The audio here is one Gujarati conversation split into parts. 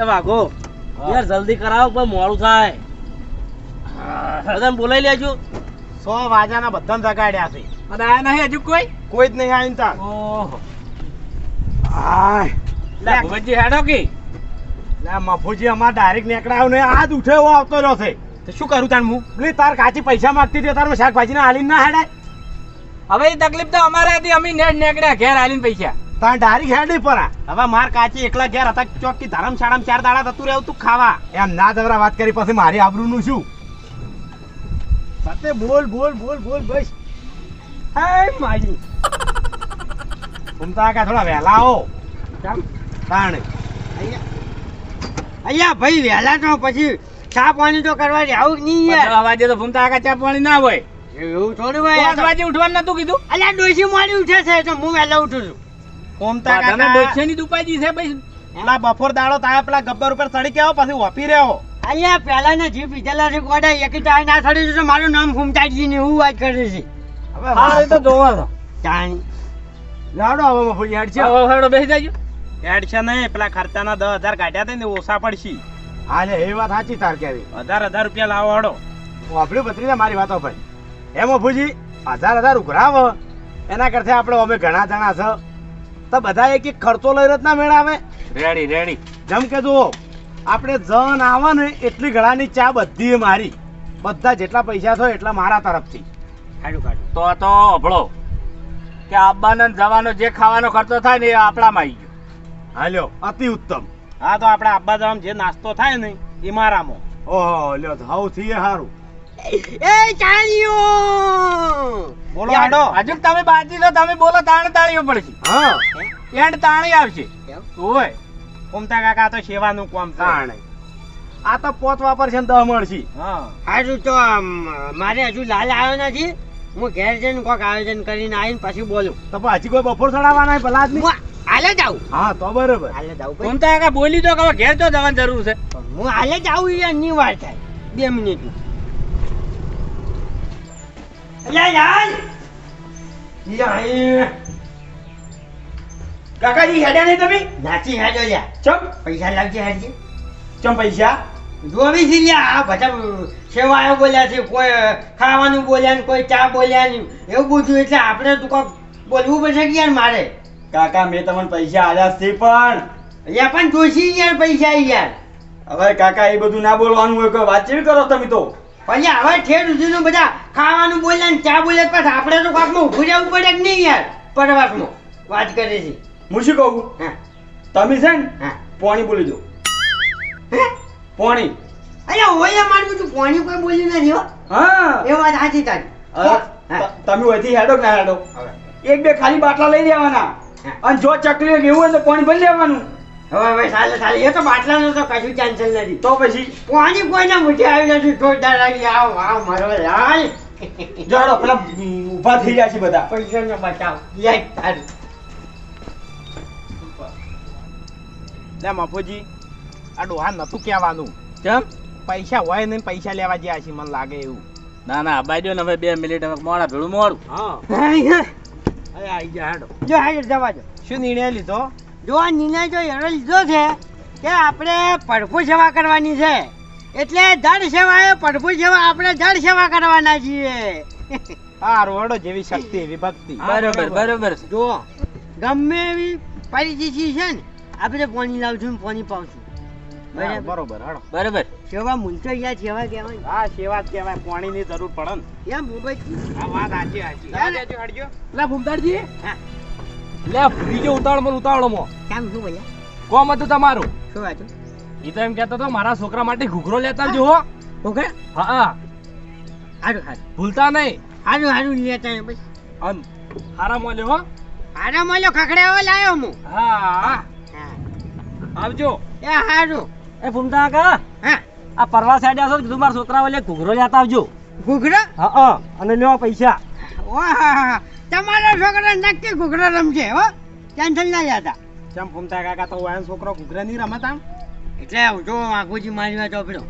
એ વાઘો યાર જલ્દી કરાવો પણ મોડું થાય. બધાને બોલાવી લેજો. સો વાજાના બધા જગાડ્યા છે. અને આ નહીં હજુ કોઈ? કોઈ જ નહીં આવીને તા ઓહો. આય. લે ભગવતજી હેડો કે. લે મફુજી અમાર ડાયરેક્ટ નીકળ્યા ને આજ ઉઠે એવો આવતો રહ્યો છે. તો શું કરું તાણ હું? તાર કાચી પૈસા માંગતી હતી તાર શાકભાજી ના હાલીને ના હેડાય. હવે તકલીફ તો અમારે હતી અમે નેટ નીકળ્યા ઘેર આલીને પૈસા. તાર ડારી હેડી પરા. હવે માર કાચી એકલા ઘેર હતા ચોકી ધરમશાળામાં ચાર દાડા થતું રહેવું તું ખાવા. એમ ના દવરા વાત કરી પછી મારી આબરૂનું શું? સાથે બોલ બોલ બોલ બોલ બસ. હાય મારી. ઘૂમતા કા થોડા વહેલા આવો કેમ? તાણે. અહીંયા. ભાઈ વહેલા તો પછી ચા પાણી તો કરવા આવું નહીં યાર. વાગે તો ભૂમતા આગા ચા પાણી ના હોય. એવું થોડું ભાઈ વાગે ઉઠવાનું નતું કીધું? અલ્યા ડોસી મોડી ઉઠે છે તો હું વહેલા ઉઠું છું. તને કાકા. ડોસિયાની દુપાજી છે ભાઈ. પેલા બફોર દાડો તાયા પેલા ગબ્બર ઉપર ચડી કે આવો પછી ઓપી રહ્યો. અહીંયા પહેલાના જે પીધેલા છે ગોડા એક ટાઈ ના ચડી તો મારું નામ ઘૂમતાજી ને હું વાત કરે છે. હવે હા એ તો જોવા તો જાણી લાડો હવે મફુજી હેડ છે. હવે હેડો બેસી જાજો. હેડ છે નહીં પેલા ખર્ચાના દસ હજાર કાઢ્યા હતા ને ઓછા પડશે. હા એ વાત સાચી તાર કેવી. હજાર હજાર રૂપિયા લાવો હડો. વાપર્યું બત્રી મારી વાતો ભાઈ એમ મફુજી હજાર હજાર ઉઘરાવ. એના કરતા આપણે અમે ઘણા જણા છે. તો બધા એક એક ખર્ચો લઈ રત ના મેળાવે? રેડી રેડી જેમ કે જુઓ આપણે જન આવે ને એટલી ઘણાની ચા બધી મારી. બધા જેટલા પૈસા થયો એટલા મારા તરફથી. કાઢું કાઢું. તો તો અભળો. કે આવવાનો જવાનો જે ખાવાનો ખર્ચો થાય ને એ આપણામાં આવી ગયો. હાલ્યો અતિ ઉત્તમ. હા તો આપણે આબ્બા જવામાં જે નાસ્તો થાય ને એ મારામાં. ઓહો લ્યો સૌથી એ સારું એ ચાણીઓ બોલો આડો હજુ તમે બાજી લો તમે બોલો તાણ તાળીઓ પડશે. હા. એન્ડ તાણી આવશે. ઓય. કોમતા કાકા તો સેવાનું કોમ તાણ. આ તો પોત વાપરશે ને દહ મળશે હા. હજુ તો મારે હજુ લાલ આવ્યો નથી. હું ઘેર જઈને કોઈક આયોજન કરીને આવીને પછી બોલું. તો હજી કોઈ બપોર ચડાવવાના પેલા આદમી હાલે જ આવું. હા તો બરોબર. હાલે જ આવું. કોણ કાકા બોલી તો કે હવે ઘેર તો જવાની જરૂર છે. હું હાલે જ આવું થાય. બે વાર થાય બે કાકા કાકાજી હેડ્યા નહીં તમે નાચી હેડો યા ચમ પૈસા લાગજે હેડજે ચમ પૈસા જોવી છે લ્યા આ બધા સેવાયો બોલ્યા છે કોઈ ખાવાનું બોલ્યા ને કોઈ ચા બોલ્યા ને એવું બધું એટલે આપણે તો કોક બોલવું પડશે કે યાર મારે કાકા મેં તમને પૈસા આલ્યા છે પણ યા પણ જોશી યાર પૈસા યાર હવે કાકા એ બધું ના બોલવાનું હોય કોઈ વાતચીત કરો તમે તો પછી હવે ઠેર સુધીનું બધા ખાવાનું બોલ્યા ને ચા બોલ્યા પછી આપણે તો કોકમાં ઊભું જવું પડે કે નહીં યાર? પરવાસમાં વાત કરે છે. હું શું કહું? હા. તમે છે ને હા. પોણી બોલી દો. પોણી. અહીંયા હોય મારું તું પોણી કોઈ બોલ્યું નથી હો. હા. એ વાત સાચી તારી. તમે અહીંથી હેડો ના હેડો? એક બે ખાલી બાટલા લઈ લેવાના. અને જો ચકલીઓ કે એવું હોય તો પાણી ભરી લેવાનું. હવે હવે ચાલે ચાલે એ તો બાટલાનો તો કશું ટેન્શન નથી. તો પછી? પાણી કોઈના મુઠે આવી નથી. જોરદાર આવી. આવ આવ મારો લાલ. જો પેલા ઊભા થઈ જાય છે બધા. પૈસાનો બચાવ. યાદ તારું. લે મફુજી આ ડોહા નતું કહેવાનું. કેમ? પૈસા હોય ને પૈસા લેવા જ્યાં છે મને લાગે એવું. ના ના બાજુ ને હવે બે મિનિટ હવે મોડા ભેળું મોડું. હા. હા, અરે આઈ જા હેડો. જો હાજર જવા દો. શું નિર્ણય લીધો? જો આ નિર્ણય જો એનો લીધો છે કે આપણે પડખું સેવા કરવાની છે એટલે જળ સેવા એ પડખું સેવા આપણે જળ સેવા કરવાના છીએ. સારું હેડો જેવી શક્તિ એવી ભક્તિ. બરોબર બરોબર. જો ગમે એવી પરિસ્થિતિ છે ને આપણે પાણી લાવશું ને પાણી પાવશું. બરાબર? બરોબર હેડો બરોબર. સેવા મૂલતો યાર સેવા કહેવાય હા સેવા જ કહેવાય પાણીની જરૂર પડે ને. એમ મુંબઈ આ વાત સાચી સાચી. હા, હટજો. લે બીજો હા લે બીજો ઉતાવળમાં ઉતાવળમાં કેમ શું બોલ્યા? કોમ હતું તમારું? શું વાત એ તો એમ કહેતો તો મારા છોકરા માટે ઘૂઘરો લેતા જો હો. ઓકે? હા હા. હારું હારું. ભૂલતા નહીં. હારું હારું લેતા ભાઈ અન હારા મોલ્યો હો. હારા મોલ્યો ખખડાવો લાયો હું. હા. હા. આવજો. એ હારું. એ ભૂમતા કા હા. આ પરવા સાઈડ આવશો કીધું મારા છોકરા વાલે ઘૂઘરો લેતા આવજો. ઘૂઘરો? હા હા. અને લ્યો પૈસા. ઓહા તમારો છોકરો નક્કી ઘૂઘરો રમશે હો. ટેન્શન ના લેતા ચમ ફૂમતા કાકા તો વાયન છોકરો ઘૂઘરા નહીં રમતા એટલે હું જો આખુજી મારી વાત ઓપડો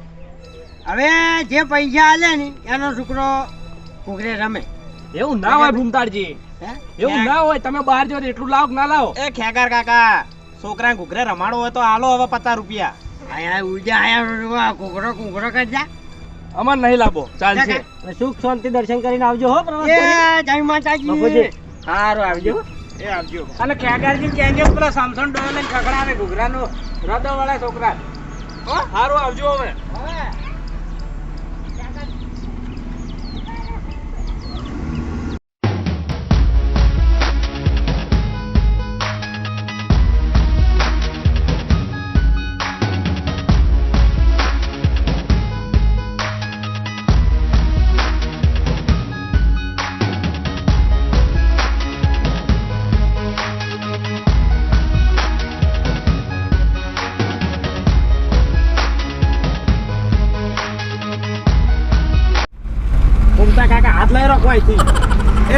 હવે જે પૈસા આલે ને એનો છોકરો ઘૂઘરે રમે. એવું ના હોય ભૂમતાડજી એવું ના હોય તમે બહાર જાઓ એટલું લાવો ના લાવો? એ ખેગાર કાકા છોકરા ઘૂઘરે રમાડો હોય તો આલો હવે પચાસ રૂપિયા. આયા ઉજા આયા કુકરો કુકરો કરજા અમાર નહીં લાવો ચાલશે સુખ શાંતિ દર્શન કરીને આવજો હો પ્રવાસ એ જય માતાજી. હારો સારું આવજો. એ આવજો. અને ખેગારજી કહેજો પેલા સામસન ડોલ ને ખકડાવે ઘૂઘરાનો રદો વાળા છોકરા. હો? સારું આવજો હવે. હવે.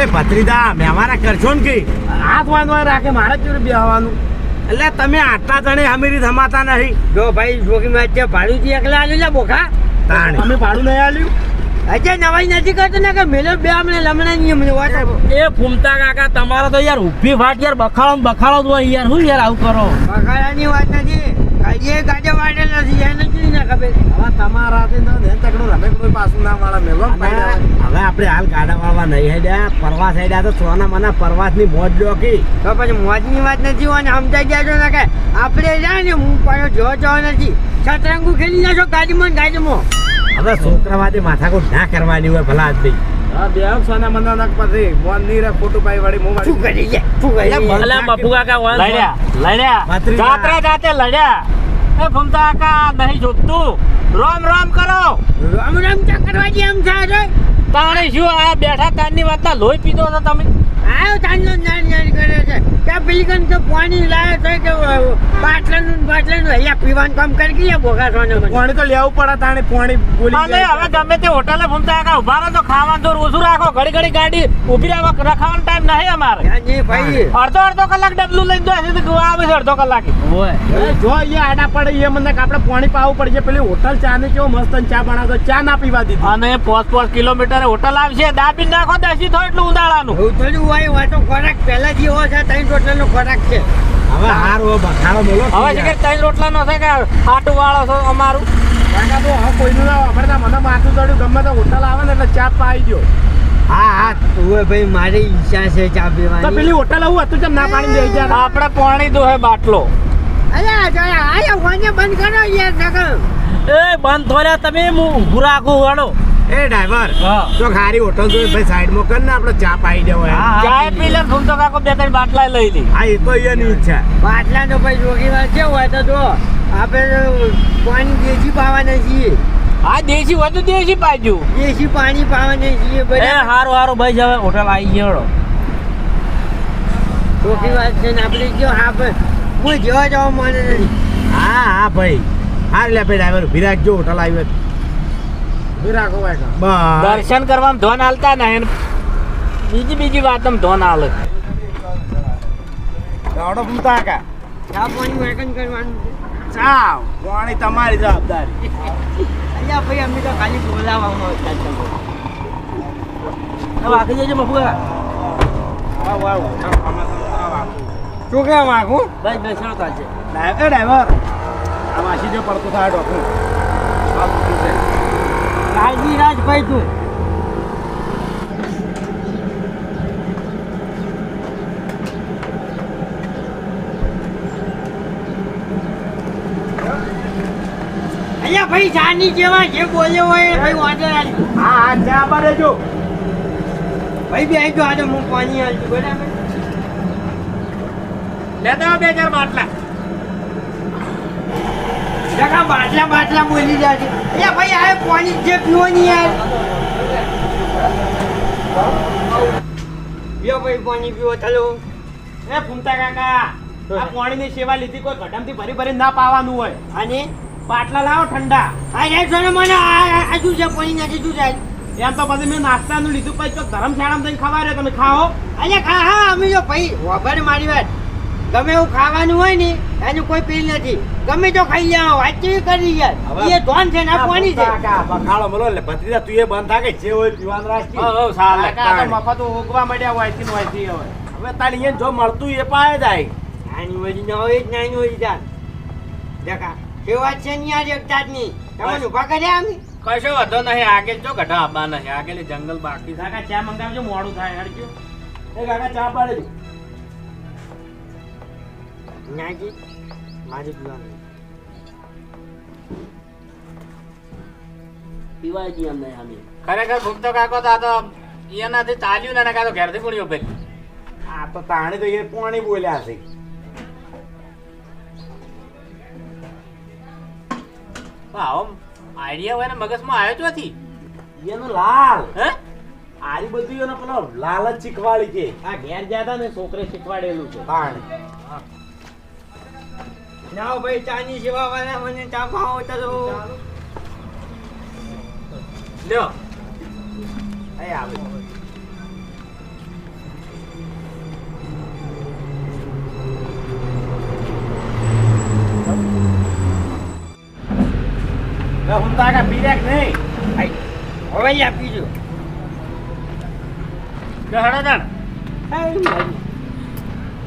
એ ભત્રીદા મેવારા કરશો ને કઈ. હાથ વાંધવા રાખે મારે જ જોડે બેહવાનું. એટલે તમે આટલા જણે અમીરી ધમાતા નહીં. જો ભાઈ જોગી મેં છે ભાડું થી એકલા આલ્યું લે બોખા? તાણે. અમે ભાડું નહીં આલ્યું. અજય નવાઈ નથી કરતો ને કે મેલો બે અમને લમણા નહીં અમને વાત એ ફૂમતા કાકા તમારે તો યાર ઊભી ફાટ યાર બખાડો બખાડો જ હોય યાર. શું યાર આવું કરો? બખાડાની વાત નથી. વાડેલ નથી એને નથી ના ખબર? હવે તમારા તો ધ્યાન તકડો રમે કોઈ પાછું ના વાળા મેલો હવે આપણે હાલ ગાડા વાળવા નહીં હેડ્યા પરવાસ હેડ્યા તો સોના મના પરવાસની મોજ લો તો પછી મોજની વાત નથી હોય સમજાઈ ગયા છો ને કે? આપણે જાય ને હું પાછો જો જો નથી. સતરંગુ ખેલી નાખો ગાડીમાં ગાડીમાં. હવે છોકરાવાદી માથાકૂટ ના કરવાની હોય ભલા આદમી. હા બે સોના મના પછી. મોનની રે ખોટું પાઈ વાળી મોં? અલા કાકા. લડ્યા લડ્યા. જાત્રા જાતે લડ્યા. એ ફૂમતા કાકા નહીં જોતું. રોમ રોમ કરો. રોમ રામ ચા કરવા એમ થાય તાણે શું આ બેઠા તારની વાતના લોહી પીધો હતો તમે? આયો તાંડો નાન નાન કરે છે. કે બિલકન તો પાણી લાવે છે કે બાટલાનું ને બાટલાનું. અહીંયા પીવાનું કામ કરી ગયા ભોગા સોને પાણી તો લેવું પડે તાણે પાણી બોલી અને હવે ગમે તે હોટલે ફૂમતા આખા ઊભા રહો તો ખાવાનું તો ઓછું રાખો. ઘડી ઘડી ગાડી ઊભી રાખો રખાવાનો ટાઈમ નહીં અમારે. યાની ભાઈ. અડધો અડધો કલાક ડબલું લઈને દો હશે તો આવે છે અડધો કલાક. ઓય. જો અહીંયા આડા પડે એ મને કે આપણે પાણી પાવું પડશે પેલી હોટલ ચા ને કેવો મસ્ત ચા બનાવતો ચા ના પીવા દીધી. અને પાંચ પાંચ કિલોમીટર હોટલ આવશે. દાબી નાખો દસી થો એટલું ઉદાળાનું હું થોડું હોય વાતો ખોરાક પહેલા હોય છે ત્રણ રોટલાનો ખોરાક છે હવે હાર હો બોલો હવે છે કે ત્રણ રોટલાનો છે કે આટું વાળો છો અમારું કાકા તો હવે કોઈનું ના વાપરતા મને માથું ચડ્યું ગમે તો હોટલ આવે ને એટલે ચા પાઈ દો હા હા ઓય ભાઈ મારી ઈચ્છા છે ચા તો પીવાની પેલી હોટલ આવું હતું કેમ ના પાણી દઈ ગયા આપણે પાણી દોહે બાટલો અરે આયા ફોને બંધ કરો યાર નકર એ બંધ થોડ્યા તમે હું ઊભું રાખું વાળો એ ડ્રાઈવર તો ખારી હોટલ જોઈ ભાઈ સાઈડમાં કર ને આપણે ચા પાઈ દેવો ચા પી લે ફૂમતો કાકો બે ત્રણ બાટલા લઈ દી હા એ તો એની ઈચ્છા. બાટલાનો ભાઈ જોગી વાત છે હોય તો જો આપણે પાણી દેશી પાવાના છીએ. હા દેશી હોય તો દેશી પાજુ. દેશી પાણી પાવાના છીએ એ હારો હારો ભાઈ હવે હોટલ આવી ગયો. જોગી વાત છે ને આપણે જો હા ભાઈ કોઈ જેવા જવા મને નથી હા હા ભાઈ. હા લે ભાઈ ડ્રાઈવર વિરાજ જો હોટલ આવી હોય. ઊભી રાખો ભાઈ બસ દર્શન કરવામાં ધોન હાલતા ને એને બીજી બીજી વાતમાં ધોન હાલે. ગાવડો ફૂમતા કાકા ચા પાણી વેકન કરવાનું? ચા પાણી તમારી જવાબદારી. અહીંયા ભાઈ અમે તો ખાલી બોલાવવામાં હતા તમને. હવે આગળ જજો આમાં શું કહેવા માંગુ બસ બેસણો તાજે ડ્રાઈવર એ ડ્રાઈવર આ વાસી જો પડતો થાય ડોક્ટર છે? કાળજી રાખ ભાઈ તું. અલ્યા ભાઈ જાની જેવા જે બોલ્યો હોય ભાઈ વાંધો નથી હા હા ચા પર જો ભાઈ બી આવી ગયો આજે હું પાણી આલતું બરાબર? લેતા બે ચાર બાટલા જગા બાટલા બાટલા બોલી રહ્યા છે. અલ્યા ભાઈ આ પાણી જે પીવો નહીં યાર. પીઓ ભાઈ પાણી પીવો ચાલો. એ ફૂમતા કાકા આ પાણીની સેવા લીધી કોઈ ઘટમથી ભરી ભરી ના પાવાનું હોય. અને? બાટલા લાવો ઠંડા. આ યાર જોને મને આ શું છે પાણી નાખી શું જાય એમ તો પછી મેં નાસ્તાનું લીધું પછી તો ધર્મશાળામાં જઈને ખવા રહ્યો તમે ખાઓ. અહીંયા ખા હા અમે જો ભાઈ વગર મારી વાત. ગમે એવું ખાવાનું હોય ને એનું કોઈ પીલ નથી. ગમે તો ખાઈ જાઓ વાતચીત કરી યાર એ ધોન છે ને આપવાની છે. કાકા બખાડો મળો એટલે ભત્રીજા તું એ બંધ થાકે જે હોય પીવાનું રાખી હઉ, સાલે. કાકા મફત ઉગવા મળ્યા હોયથી હોયથી હવે. હવે તારી અહીંયા જો મળતું એ પાય જાય. નાની હોય ન હોય નાની હોય ચાલ દેખા સેવા છે નહીં આ એક જાતની? તમને ઊભા કર્યા અમે? કશો વધો નહીં આગળ જો ગઢા આબા નહીં. આગળ જંગલ બાકી. છે. કાકા ચા મંગાવજો મોડું થાય હડજો એ કાકા ચા પાડે દો મારી પીવાનું પીવાય દી અમને અમે ખરેખર ભૂમતો કાકો તો આ તો એનાથી ચાલ્યું ને કાતો ઘેરથી પૂણ્યો ભાઈ આ તો તાણી તો એ પાણી બોલ્યા છે. આવો આઈડિયા હોય ને મગજમાં આવ્યો નથી. એનો લાલ. હે? આરી બધું એનો પેલો લાલ જ શીખવાડી છે. આ ઘેર હતા ને છોકરે શીખવાડેલું છે. તાણે. ના ભાઈ ચાની સેવા વાળા મને ચા ખાવો તો લ્યો. અહીં આવે. હું તો આગળ પી રાખ નહીં. હવે યા પીજો. લ્યો હળો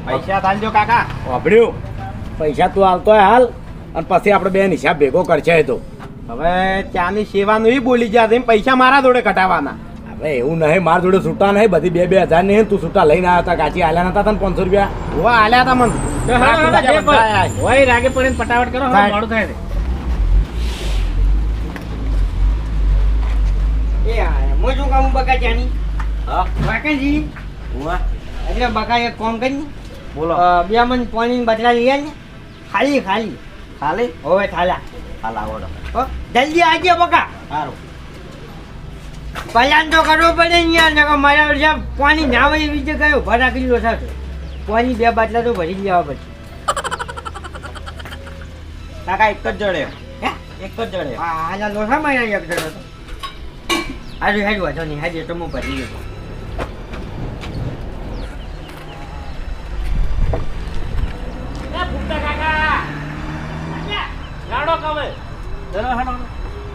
પૈસા તાલજો કાકા. વાપર્યું. પૈસા તું હાલતો હોય હાલ અને પછી આપણે બેન હિસાબ ભેગો કરશે તો. હવે ચાની સેવાનું એ બોલી ગયા એમ પૈસા મારા જોડે કટાવાના હવે એવું નહીં મારા જોડે છૂટા નહીં બધી બે બે હજાર નહીં તું છૂટા લઈને આવ્યા હતા કાચી આલ્યા નતા તને પાંચસો રૂપિયા? હું આલ્યા હતા મને. હોય રાગે પડીને પટાવટ કરો થાય. મોડું થાય એ મો શું કામ બકા ચાની હા, વાકનજી હોવા. એટલે બકા એક કોમ કરી બોલો. બે મન પાણી બદલા લઈ ને. ખાલી ખાલી. ખાલી? હવે થાલા ખાલા આવડો. હો, જલ્દી આજે બકા. સારું. પલાન તો કરવો પડે ને યાર નકર મારા વર્ષે પાણી ના હોય એવી રીતે કયો ભરા કિલો થશે પાણી બે બાટલા તો ભરી જ લેવા પછી કાકા એક જ જડે. હે? એક જ જડે. હા હાલા લોસા માર્યા એક જડે તો હાજુ હાજુ વાંધો નહીં. હાજુ તો હું ભરી ગયો એ ભૂખતા કાકા અલ્યા, લાડો કવે ચલો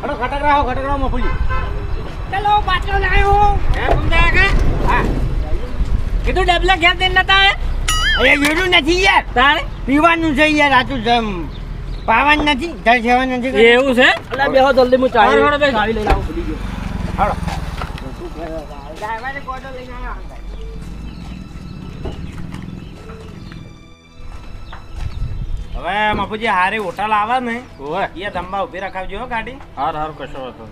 હડો ખટક રાહો મફુજી ચલો બાટલો લાવ્યો હે ભૂખતા કાકા હા. કીધું ડબલા ઘેર દઈને નતા આયા? અરે એવું નથી યાર. તારે? પીવાનું છે યાર આટલું જમ પાવાન નથી જળ સેવા નથી એવું છે? અલા બેહો જલ્દી હું ચાવી. ચાવી લઈને આવું ભૂલી ગયો. હડો ડ્રાઈવરે કોટો લઈને આવ્યો હવે મફુજી હારી હોટલ આવે ને ઓય એ ધંબા ઊભી રખાવજો ગાડી. હાર હાર કશો વાતો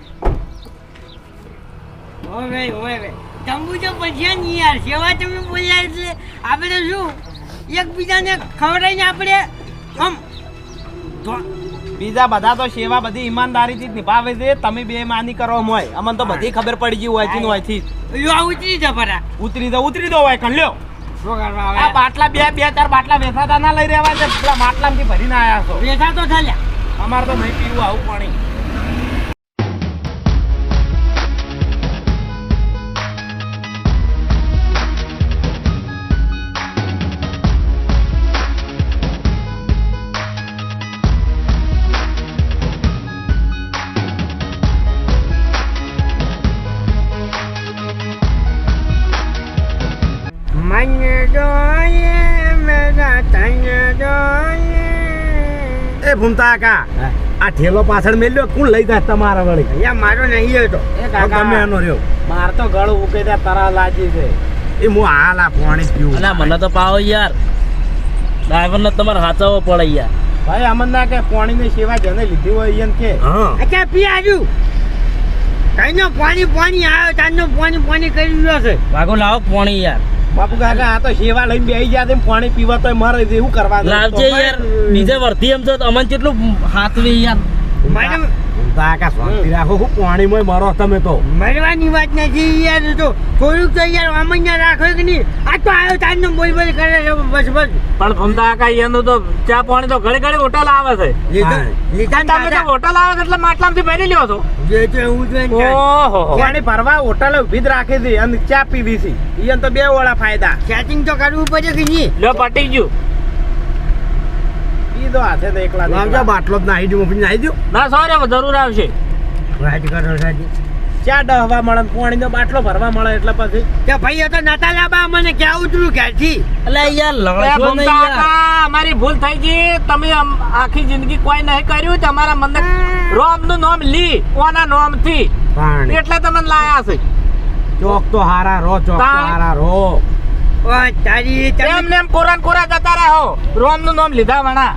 નહીં. ઓય ભાઈ તંબુ તો પછી ને યાર. સેવા તમે બોલ્યા એટલે આપણે શું એકબીજાને ખવડાવીને આપણે આમ બીજા બધા તો સેવા બધી ઈમાનદારીથી જ નિભાવે છે. તમે બે માની કરો મોય અમને તો બધી ખબર પડી ગઈ હોયથી હોયથી આ ઉતરી જા ઉતરી દો ઉતરી દો હોય કલ્યો શું કરવા આ બાટલા બે બે ચાર બાટલા વેસાતા ના લઈ રહેવા છે પેલા માટલામાંથી ભરીને આવ્યા છો. વેસા તો થયા અમારે તો નહીં પીવું આવું પાણી. એ ભૂમતા કા? આ ઠેલો પાછળ મેલ્યો કોણ લઈ જાય તમારા વળી? અહીંયા મારો નહીં હતો. તમે એનો રહ્યો. માર તો ગળું ઉકે ત્યાં તરા લાગી છે. એ હું હાલ આ પાણી પીવું. અલા મને તો પાવો યાર. ડ્રાઈવર ને તમારે હાચવવો પડે યાર. ભાઈ અમન ના કે પાણીની સેવા જેને લીધી હોય એમ કે. હા. અચ્છા પી આજુ. કઈનો પાણી પાણી આવ્યો તારનો પાણી પાણી કરી રહ્યો છે. ભાગો લાવો પોણી યાર. બાપુ કાકા આ તો સેવા લઈને બેસી ગયા તેમ પાણી પીવા તો મારે એવું કરવાનું લાવજે યાર બીજે વર્ધી એમ તો અમન કેટલું હાથવી યાર. મેડમ કાકા શાંતિ રાખો હું પાણીમાં મરો તમે તો. મરવાની વાત નથી યાર તો થોડુંક તો યાર અમanya રાખો કે નહીં? આ તો આવ્યો તારનો બોલ બોલ કરે છે બસ બસ. પણ ભમતા કાકા એનું તો ચા પાણી તો ઘડી ઘડી હોટલ આવે છે. લીધા લીધા તમે તો હોટલ આવે એટલે માટલામાંથી ભરી લ્યો છો. જે જ ઓહો. પાણી ભરવા હોટલ જ રાખી હતી અને ચા પીવી છે એને તો બે વાળા ફાયદા. સેટિંગ તો કરવું પડે કે નહીં? લ્યો પટી ગયું. તો હાથે તો એકલા લાવજો બાટલો જ નાહી દઉં નાહી દઉં ના સોરે જરૂર આવશે. રાજ કરો સાજી ચા ડહવા મળે? ને પાણીનો બાટલો ભરવા મળે એટલે પછી? કે ભાઈ એ તો નતા લાબા મને ક્યાં ઉતરું ક્યાંથી એટલે યાર લડશો નહીં અમારી ભૂલ થઈ ગઈ. તમે આખી જિંદગી કોઈ નહીં કર્યું. તમારા મને રોમનું નામ લી કોના નામથી એટલે તમને લાયા છે. ચોક તો હારા રો ચોક તો હારા રો ઓ તારી એમ ને એમ કોરા ને કોરા જતા રહો. રોમનું નામ લીધા વણા.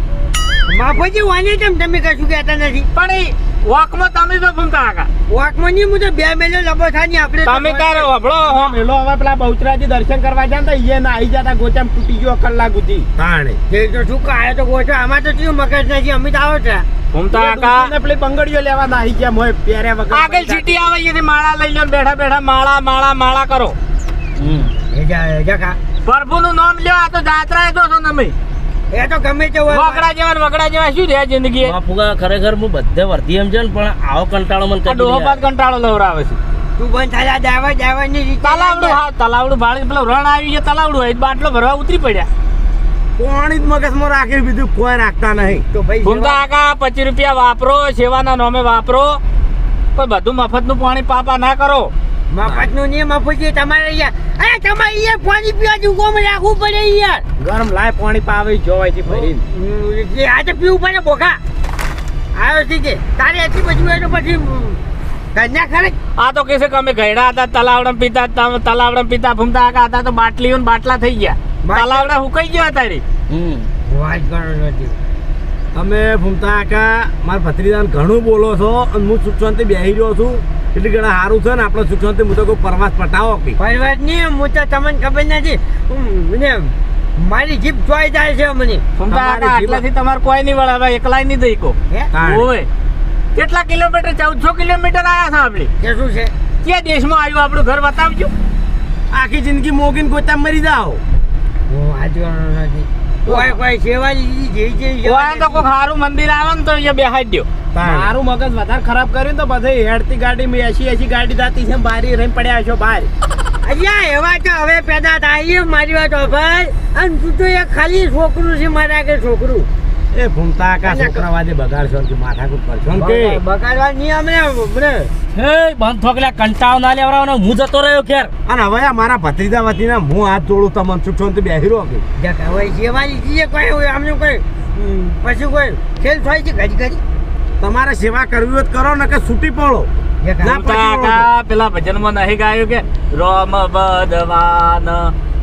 બાપુજી વાને કેમ તમે કશું કહેતા નથી. પણ વોકમાં તમે તો ભૂમતા કાકા વાકમાં નહીં હું તો બે મેલો લબો થાય આપણે તમે તારે વભળો મેલો હવે પેલા બહુચરાજી દર્શન કરવા જાય ને તો એ ના આવી જતા ગોચામ તૂટી ગયો કલાક સુધી તાણે. તે તો શું કાયો તો ગોઠો આમાં તો શું મગજ નથી અમે તો આવો છે. ભૂમતા કાકા પેલી બંગડીઓ લેવા ના આવી ગયા મોય પહેર્યા વગર આગળ સીટી આવે છે માળા લઈ લો બેઠા બેઠા માળા માળા માળા કરો. એ જા એ કા? નામ લ્યો આ તો જાત્રા જો છો તમે. એ તો ગમે તે હોય વગડા જેવા ને વગડા જેવા શું રહે જિંદગી ફુગા ખરેખર હું બધે વર્ધી એમ છે ને પણ આવો કંટાળો મને આ કરી ડોહો બાદ કંટાળો લવરાવે છે. તું બંધ થાય દાવા દાવાની રીતે તલાવડું હા તલાવડું ભાળી પેલો રણ આવી ગયો તલાવડું હોય બાટલો ભરવા ઉતરી પડ્યા. કોણી જ મગજમાં રાખી બીજું કોઈ રાખતા નહીં. તો ભાઈ ભૂમતા પચીસ રૂપિયા વાપરો સેવાના નામે વાપરો. કોઈ બધું મફતનું પાણી પાપા ના કરો. મફતનું નિયમ આપું તમારે અહીંયા અરે તમારે અહીંયા પાણી પીવા જેવું કોમ રાખવું પડે યાર. ગરમ લાય પાણી પાવે જોવાય છે ભરીને. આ તો પીવું પડે બોખા. આવ્યો છે કે? તારે એટલી બધી હોય તો પછી ઘરના ખરે આ તો કેસે કે અમે ગયડા હતા તલાવડમ પીતા તલાવડમ પીતા ભૂમતા કાકા હતા તો બાટલીઓ ને બાટલા થઈ ગયા. તલાવડા હુકાઈ ગયા તારી? હમ. વાત કરો નથી તમે ભૂમતા આકા મારા ભત્રીજાને ઘણું બોલો છો અને હું સુખ શાંતિ બેહી રહ્યો છું. એટલે ઘણા સારું છે ને આપણે સુખ શાંતિ હું તો કોઈ પરવાસ પટાવો કે પરવાસ નહીં હું તો તમને ખબર નથી મને મારી જીભ જોઈ જાય છે મને. આટલાથી તમારે કોઈ નહીં વળાવે એકલાય નહીં દઈ કો ઓય. કેટલા કિલોમીટર ચૌદસો કિલોમીટર આયા છે આપણે? કે શું છે? ક્યાં દેશમાં આવ્યું? આપણું ઘર બતાવજો. આખી જિંદગી મોગીને ગોતા મરી જાઓ. હું આજ નથી. કોઈ કોઈ સેવા લીધી જે જે કોઈ તો કોઈ સારું મંદિર આવે ને તો અહીંયા બેહાડી દ્યો. મારું મગજ વધારે ખરાબ કર્યું ને તો પછી હેડતી ગાડી મેં એસી એસી ગાડી જાતી છે બારી રહી પડ્યા છો બહાર. અહીંયા એવા તો હવે પેદા થાય. મારી વાત ભાઈ અને તું તો એક ખાલી છોકરું છે મારા કે છોકરું. એ ભૂમતા કા છોકરાવાદે બગાડશો કે માથાકૂટ કરશો કે? બગાડવા નહીં અમને અમને. હે બંધ થોકલા કંટાળો ના લેવડાવવાનો હું જતો રહ્યો ખેર. અને હવે આ મારા ભત્રીજા વતીના હું હાથ જોડું તમને સુખ તો બેહી રહ્યો કે? દેખ હવે જે મારી જીએ કોઈ હોય અમને કોઈ. પછી કોઈ ખેલ થાય છે ઘડી ઘડી? તમારે સેવા કરવી હોય તો કરો ને કે છૂટી પડો પેલા ભજનમાં નહીં ગાયું કે રોમ બદવાન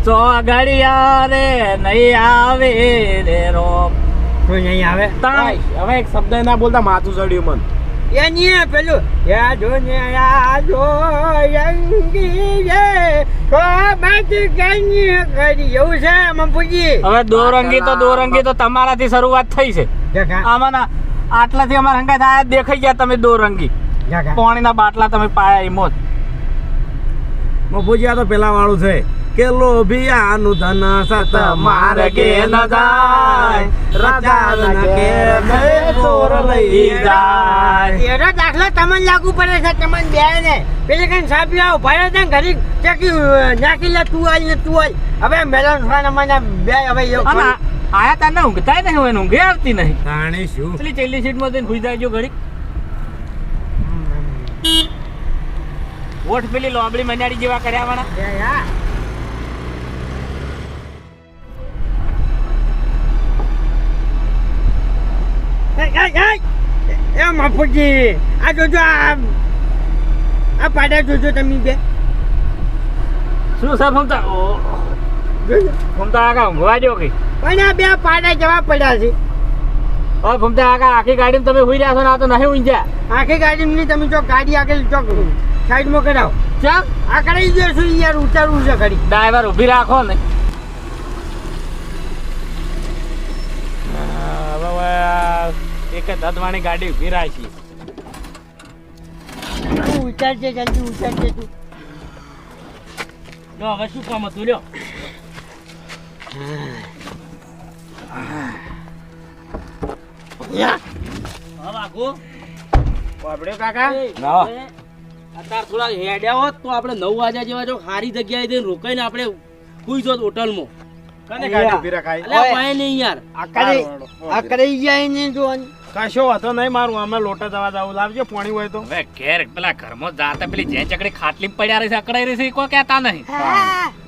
સો ઘડિયા રે નહીં આવે રે રોમ. કોઈ નહીં આવે? તાણ. હવે એક શબ્દ ના બોલતા માથું ચડ્યું મન. એ નહીં પેલું. યાદો ને યાદો રંગી રે તો બાકી કઈ કરી એવું છે મમ્પુજી હવે દોરંગી તો દોરંગી તો તમારાથી શરૂઆત થઈ છે. આમાં આટલાથી અમારા હંગાત થાય દેખાઈ ગયા તમે દોરંગી. પાણીના બાટલા તમે પાયા એમ જ મફુજી આ તો પેલા વાળું છે. કે લોભિયાનું ધન સત માર્ગે ન જાય રાજા ન કે ચોર લઈ જાય એનો દાખલો તમને લાગુ પડે છે તમને બે ને પેલી કઈ સાપી આવ ભાઈ તને ઘડી ચકી નાખી લે તું આલ ને તું આલ હવે મેલન ખાન મને બે હવે આયા તને ઊંઘતાય નહીં હોય ઊંઘે આવતી નહીં કાણી શું પેલી છેલ્લી સીટમાં જઈને સુઈ જાય ઘડી વોટ પેલી લોબડી મનાડી જેવા કર્યા વાળા મફુજી આ જોજો આ આ પાડા જોજો તમે બે. શું ઓ. જોજો. ફમતા આગા ઊંઘવા દો કે. પણ આ બે પાડા જવા પડ્યા છે. હવે ફમતા આગા આખી ગાડીમાં તમે સુઈ રહ્યા છો ને આ તો નહીં ઊંઘ્યા. આખી ગાડી તમે ચોક ગાડી આગળ ચોક સાઈડમાં કરાવો. ચા આ કરાવી દો છું યાર ઉતારવું છે ઘડી. ડ્રાઈવર ઊભી રાખો ને હવે એક દદવાણી ગાડી ઊભી રાખી. તું ઉતારજે જલ્દી ઉતારજે તું. લો હવે શું કામ હતું? લ્યો. અત્યારે થોડા હેડ્યા હોત તો આપણે નવ વાગ્યા જેવા જો સારી જગ્યાએ જઈને રોકાઈને આપણે સુઈ જોત હોટલમાં. કને ગાડી ઊભી રખાય અલ્યા પાય નહીં યાર. આ કરે જાય ને જો કશો વાતો નહીં મારું અમે લોટા દવા જાવ લાવજો પાણી હોય તો. હવે ઘેર પેલા ઘરમાં જાતા પેલી જે ચકડી ખાટલી પડ્યા રહી છે અકડાઈ રહી છે કોઈ કહેતા નહીં.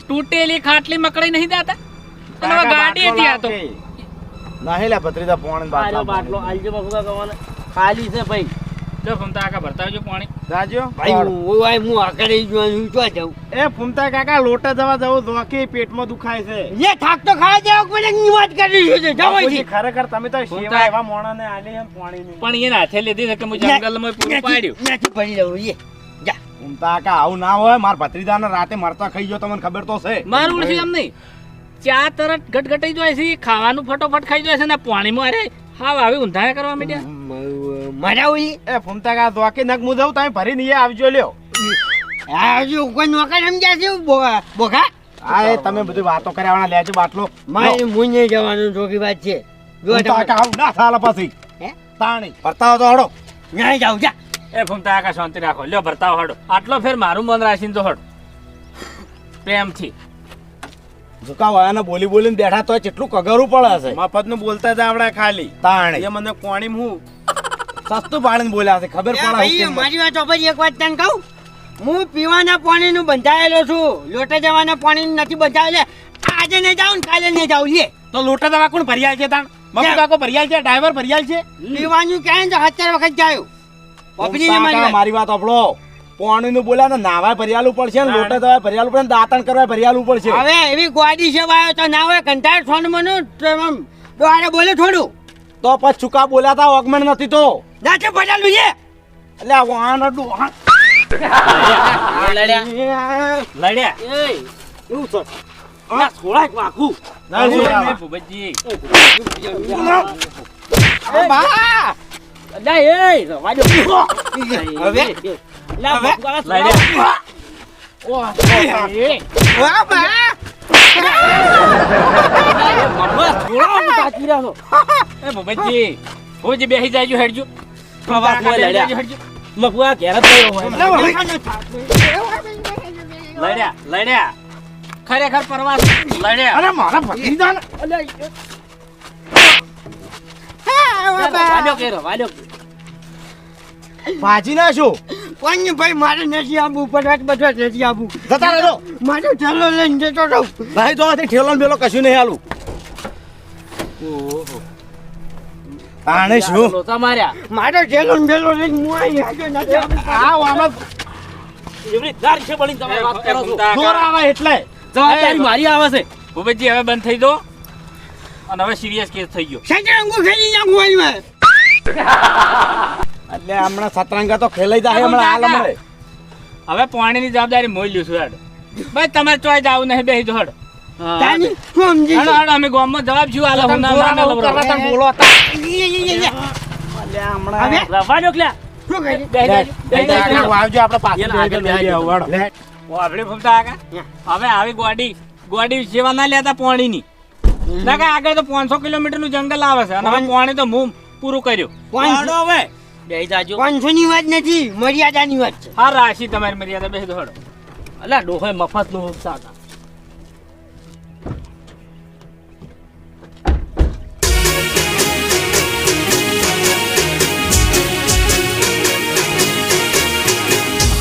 તૂટેલી ખાટલી મકડાઈ નહીં જાતા? અને ગાડી હતી આ તો. નહીં લે ભત્રીજા પાણી બાટલો બાટલો આલજો બાપુ કવાને ખાલી છે ભાઈ. જો ફમતા કાકા ભરતા આવજો પાણી. જાજો ભાઈ હું હું તો જાઉં? એ ફૂમતા કાકા લોટા દવા જાવ ધોકી પેટમાં દુખાય છે. લે થાક તો ખાવા જાવ કોને ની વાત કરી છે જાવ બાપુજી, ખરેખર તમે તો સેવા એવા મોણાને આલી એમ પાણીની. પણ એને હાથે લીધી છે કે હું જંગલમાં પૂરું પાડ્યું? નથી પડી લઉં લે જા. ફૂમતા કાકા આવું ના હોય માર ભત્રીજાને રાતે મરતા ખાઈ ગયો તમને ખબર તો છે. મારું ઓળખ્યું એમ નહીં? ચા તરત ગટગટાઈ જાય છે ખાવાનું ફટોફટ ખાઈ જાય છે ને પાણીમાં અરે હાવ આવી ઊંધા કરવા માંડ્યા. મારા ઉઈ એ ફૂમતા કા ધોકી નક મુ જાઉં તમે ભરી નહીં આવજો લ્યો. આ જો કોઈ નોકા સમજ્યા છે બોગા હા એ તમે બધી વાતો કર્યા લેજો બાટલો. મારે નહીં જવાનું જોકી વાત છે. જો કાકા આવું ના થાલ પછી. હે? તાણી. ભરતા તો હડો. ન્યાય જાવ જા. એ ફમતા કા શાંતિ રાખો. લ્યો ભરતા હડો. આટલો ફેર મારું મન રાખીને તો હડ. પ્રેમથી. ઝુકાવ આને બોલી બોલીને બેઠા તો કેટલું કગરું પડે છે મફતનું બોલતા જ આવડે ખાલી. તાણી. એ મને કોણી હું સસ્તું પાણી બોલ્યા છે ખબર પડે મારી વાત સાંભળ, એક વાત તને કહું? હું પીવાના પાણીનું બંધાયેલો છું. લોટે જવાના પાણીનું નથી બંધાયેલો. આજે નહીં જાઉં કાલે નહીં જાઉં. લે. તો લોટા દવા કોણ ભરિયાલ છે તાણ? મમ્મી કાકો ભરિયાલ છે ડ્રાઈવર ભરિયાલ છે? પીવાનું ક્યાં ને તો વખત જાયું. પકડીને મારી વાત. મારી વાત આપણો પાણી નું બોલ્યા ને નાવા ભરિયાલું પડશે ને લોટા દવા ભરિયાલું પડશે ને દાંતણ કરવા ભરિયાલું પડશે હવે એવી ગોડી છે વાયો તો ના હોય કંટાળ છોડ મનો? દોડે બોલે થોડું. તો પછી ચુકા બોલાતા ઓગમેન્ટ નથી તો. નાચે પડાલું છે એટલે આ વાહન હતું વાહન. લડ્યા એવું છે ના થોડાક વાકું ના? ભૂપતજી. એ બા! લા એ રવા દો હવે લા હવે? લડ્યા વાહ, બા! એ ભૂપતજી ભૂપતજી બેસી જાયજો હેડજો પ્રવાસમાં લડ્યા. મફુઆ ઘેર જ લડ્યા લડ્યા. ખરેખર પ્રવાસ લડ્યા. અરે મારા ભત્રીજાને વાડો કેરો, વાડો. ભાજી ના શું ભાઈ મારે નથી આબુ પટવાટ બટવાટ નથી આબુ. જતા રહેજો. મારો ચાલો લઈને જતો રહું. ભાઈ તો ઠેલો કશું નહીં હાલું. આને શું? લોચા માર્યા. મારો ને બેલો લઈને હું અહીં હાજર નથી. આવ આમાં એવડી દાર છે બળીને તમે વાત કરો છો. જોર આવે એટલે. જવાબદારી મારી આવે છે. ભૂપતજી હવે બંધ થઈ દો. અને હવે સિરિયસ કેસ થઈ ગયો. સતરંગો ખેલી નાખું અહીં મેં. એટલે હમણાં સતરંગા તો ખેલાઈ જાય હમણાં હાલ હમણાં હવે પાણીની જવાબદારી મોઈ લ્યું છું હેડ. ભાઈ તમારે ચોય જાવ નહીં બેહી જો હેડ. તાની, શું સમજી હેડો છે? અમે ગામમાં જવાબ છું આલો હું ના ના ના કરવા બોલો હવે? રવા? શું કરી? આવજો આપણે આગળ બેસી બેસી જાઓ, જાઓ. લે. વાપરે ફૂમતા કાકા હવે આવી ગોડી. ગોડી સેવા ના લેતા પાણીની. ના આગળ તો પાંચસો કિલોમીટરનું જંગલ આવે છે. અને પોણી પાણી તો હું પૂરું કર્યું. પાંચસો- હવે. બેસી જાજો. પાંચસો ની વાત નથી મર્યાદાની વાત છે. હા રાશી તમારી મર્યાદા. બેસી દો હેડો. અલા ડોહે મફતનું સાકા